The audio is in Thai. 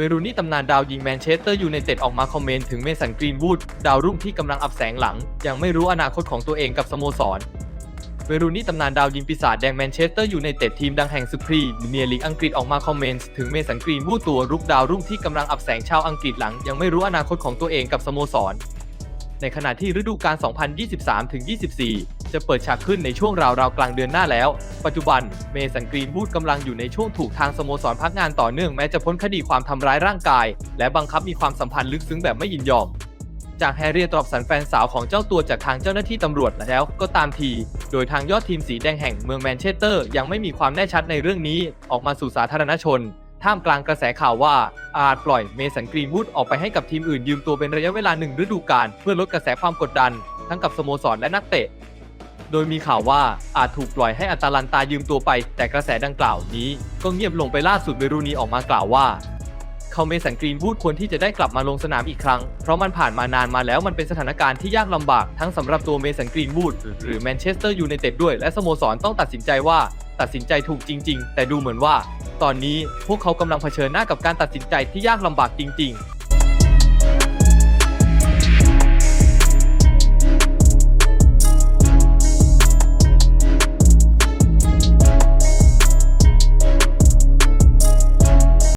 เวรูนี่ตำนานดาวยิงแมนเชสเตอร์ยูไนเต็ดออกมาคอมเมนต์ถึงเมสันกรีนวูดดาวรุ่งที่กำลังอับแสงหลัง ยังไม่รู้อนาคตของตัวเองกับสโมสร เวรูนี่ตำนานดาวยิงปีศาจแดงแมนเชสเตอร์ยูไนเต็ดทีมดังแห่งสุพรีเมียร์ลีกอังกฤษออกมาคอมเมนต์ถึงเมสันกรีนวูดตัวรุกดาวรุ่งที่กำลังอับแสงชาวอังกฤษหลัง ยังไม่รู้อนาคตของตัวเองกับสโมสร ในขณะที่ฤดูกาล 2023-24 จะเปิดฉากขึ้นในช่วงราวๆกลางเดือนหน้าแล้ว ปัจจุบันเมสันกรีนวูดกำลังอยู่ในช่วงถูกทางสโมสรพักงานต่อเนื่องแม้จะพ้นคดีความทำร้ายร่างกาย และบังคับมีความสัมพันธ์ลึกซึ้งแบบไม่ยินยอมจากแฮร์รี่ตอบสันแฟนสาวของเจ้าตัวจากทางเจ้าหน้าที่ตำรวจแล้วก็ตามที โดยทางยอดทีมสีแดงแห่งเมืองแมนเชสเตอร์ยังไม่มีความแน่ชัดในเรื่องนี้ออกมาสู่สาธารณชน ท่ามกลางกระแสข่าวว่าอาจปล่อยเมสันกรีนวูดออกไปให้กับทีมอื่นยืมตัวเป็นระยะเวลาหนึ่งฤดูกาลเพื่อลดกระแสความกดดัน ทั้งกับสโมสรและนักเตะ โดยมีข่าวว่าอาจถูกปล่อยให้อัตาลันตายืมตัวไป แต่กระแสดังกล่าวนี้ ก็เงียบลงไปล่าสุดเวรูนีออกมากล่าวว่าเขาเมสันกรีนวูดควรที่จะได้กลับมาลงสนามอีกครั้ง เพราะมันผ่านมานานมาแล้วมันเป็นสถานการณ์ที่ยากลำบากทั้งสำหรับตัวเมสันกรีนวูดหรือแมนเชสเตอร์ยูไนเต็ดด้วย และสโมสรต้องตัดสินใจว่าตัดสินใจถูกจริง ๆ แต่ดูเหมือนว่า ตอนนี้พวกเขากำลังเผชิญหน้ากับการตัดสินใจที่ยากลำบากจริง ๆ